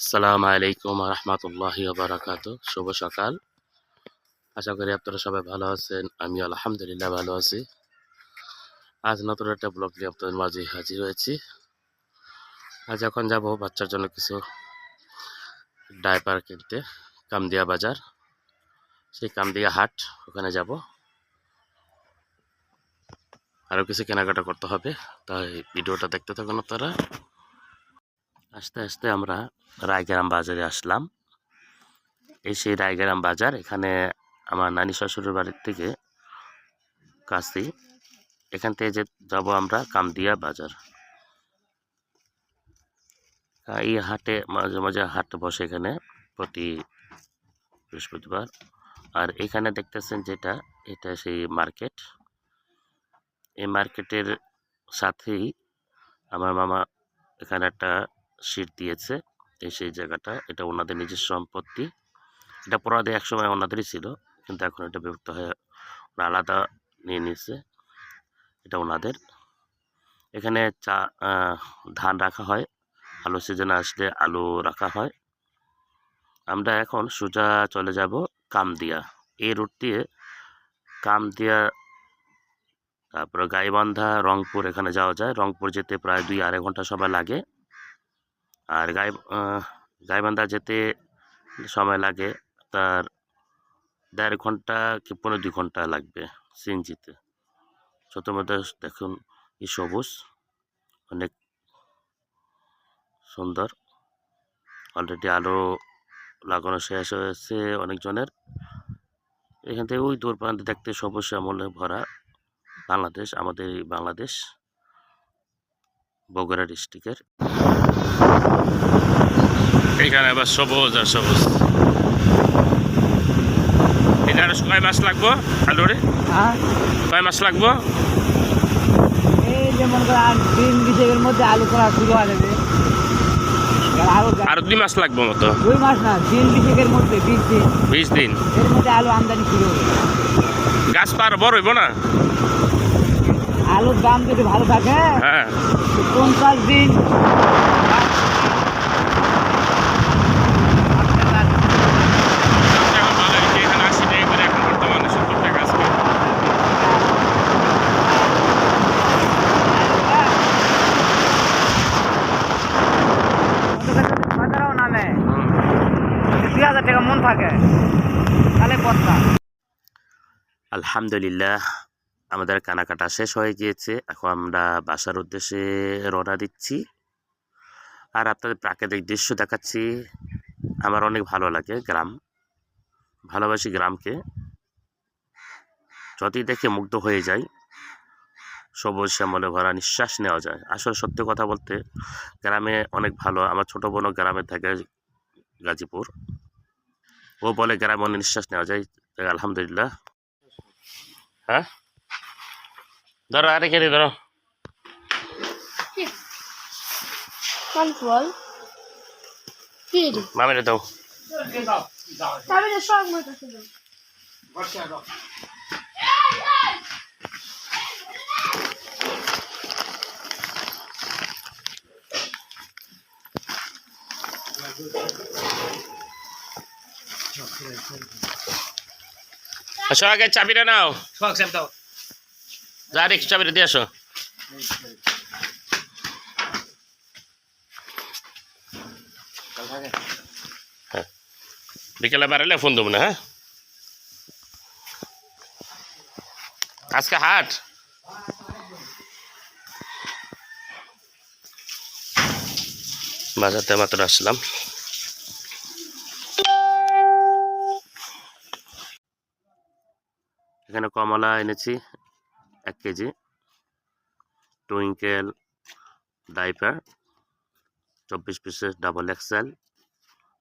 আসসালামু আলাইকুম রহমতুল্লাহি বারাকাত। শুভ সকাল। আশা করি আপনারা সবাই ভালো আছেন আমি আলহামদুলিল্লাহ ভালো আছি। আজ নতুন একটা ব্লগ নিয়ে আপনাদের মাঝে হাজির হয়েছি। আজ এখন যাব বাচ্চার জন্য কিছু ডাইপার কিনতে, কামদিয়া বাজার। সেই কামদিয়া হাট, ওখানে যাব। আরও কিছু কেনাকাটা করতে হবে, তাই ভিডিওটা দেখতে থাকুন আপনারা। আস্তে আস্তে আমরা রায়গ্রাম বাজারে আসলাম। এই সেই রায়গ্রাম বাজার, এখানে আমার নানি শ্বশুরের বাড়ির থেকে কাছেই। এখান থেকে যে যাব আমরা কামদিয়া বাজার। এই হাটে মাঝে মাঝে হাট বসে এখানে প্রতি বৃহস্পতিবার। আর এখানে দেখতেছেন যেটা, এটা সেই মার্কেট। এই মার্কেটের সাথেই আমার মামা এখানে একটা সিট দিয়েছে, এই সেই জায়গাটা, এটা ওনাদের নিজের সম্পত্তি। এটা পরাদে একসময় ওনাদেরই ছিল, কিন্তু এখন এটা বিভক্ত হয়ে ওরা আলাদা নিয়ে নিয়েছে, এটা ওনাদের। এখানে চা ধান রাখা হয়, আলু সিজনে আসলে আলু রাখা হয়। আমরা এখন সোজা চলে যাব কামদিয়া, এই রুট দিয়ে কামদিয়া, তারপরে গাইবান্ধা, রংপুর এখানে যাওয়া যায়। রংপুর যেতে প্রায় দুই আড়াই ঘণ্টা সময় লাগে। আর গাই গাইবান্ধা যেতে সময় লাগে, তার দেড় ঘণ্টা কি পনেরো দুই ঘণ্টা লাগবে সিএনজিতে। ছোটো মধ্যে দেখুন এই সবুজ, অনেক সুন্দর। অলরেডি আলো লাগানো শেষ হয়েছে অনেকজনের। এখান থেকে ওই দূর প্রান্তে দেখতে সবুজ আমলে ভরা বাংলাদেশ, আমাদের বাংলাদেশ, বগুড়া ডিস্ট্রিক্টের এখানে আবার সবুজ আর সবুজ। এখানে কয় মাছ লাগবো আলুরে? হ্যাঁ। কয় মাছ লাগবো? এই যেমন করে আর দুই মাস লাগবো মতো। দুই মাস না বিশেকের মধ্যে বিশ দিন। বিশ দিন। এর মধ্যে আলু আমদানি শুরু হবে। গাছ পার বড় হইব না? আলুর দাম যদি ভালো থাকে হ্যাঁ। পঞ্চাশ দিন এখন ভালো হয়েছে, এখানে আশি টাকা করে এখন বর্তমানে সত্তর টাকা আজকে বাজারেও নামে হুম। দুই হাজার টাকা মন থাকে। তাহলে আলহামদুলিল্লাহ, আমাদের কানাকাটা শেষ হয়ে গিয়েছে। এখন আমরা বাসার উদ্দেশ্যে রওনা দিচ্ছি। আর আপনাদের প্রাকৃতিক দৃশ্য দেখাচ্ছি। আমার অনেক ভালো লাগে গ্রাম। ভালোবাসি গ্রামকে। যতই দেখে মুগ্ধ হয়ে যাই, সবুজ শ্যামলে ভরা নিঃশ্বাস নেওয়া যায়। আসলে সত্যি কথা বলতে, গ্রামে অনেক ভালো। আমার ছোটো বোনও গ্রামে থাকে গাজীপুর। ও বলে গ্রামে অনেক নিঃশ্বাস নেওয়া যায় তাই আলহামদুলিল্লাহ হ্যাঁ ধরো আরে কেটে ধরো কোন ফল কি রে মামিরে দাও তবে রে সব মতো ছিল আসো আগে চাবিটা নাও। যা রে চাবিটা দিয়ে আসো। হ্যাঁ। বিকেলে বাড়ালে ফোন দেবো না হ্যাঁ? আজকে হাট। বাজারতে মাত্র আসলাম। কমলা এনেছি, এক কেজি। টুইঙ্কেল, ডাইপার, চব্বিশ পিসের ডাবল এক্সেল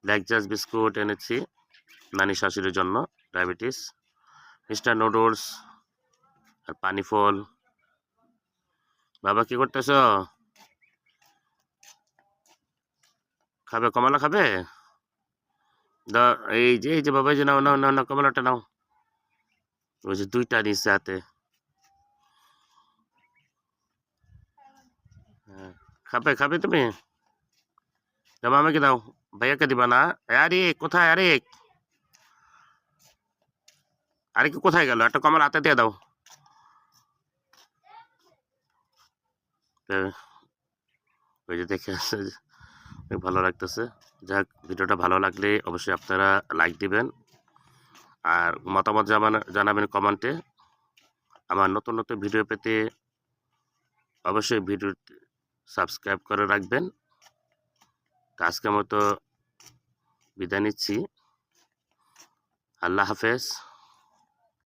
লেকজাস বিস্কুট এনেছি নানি শাশুড়ির জন্য, ডায়াবেটিস। মিস্টার নুডলস আর পানি ফল। বাবা, কি করতেছ? খাবে, কমলা খাবে? দাও, এই যে এই যে বাবা যে নাও নাও নাও, কমলাটা নাও। ওই যে দুইটা নিচে হাতে। হ্যাঁ খাবে খাবে তুমি? দাও আমাকে দাও। ভাইয়াকে দিবা না? আরে কোথায় আরে আরে কি কোথায় গেল? একটা কমার হাতে দিয়ে দাও। এ, ওই যে দেখে ভালো লাগতেছে। যাক ভিডিওটা ভালো লাগলে অবশ্যই আপনারা লাইক দিবেন। আর মতামত জানাবেন কমেন্টে। আমার নতুন নতুন ভিডিও পেতে অবশ্যই ভিডিও সাবস্ক্রাইব করে রাখবেন। আজকের মতো বিদায় নিচ্ছি। আল্লাহ হাফেজ।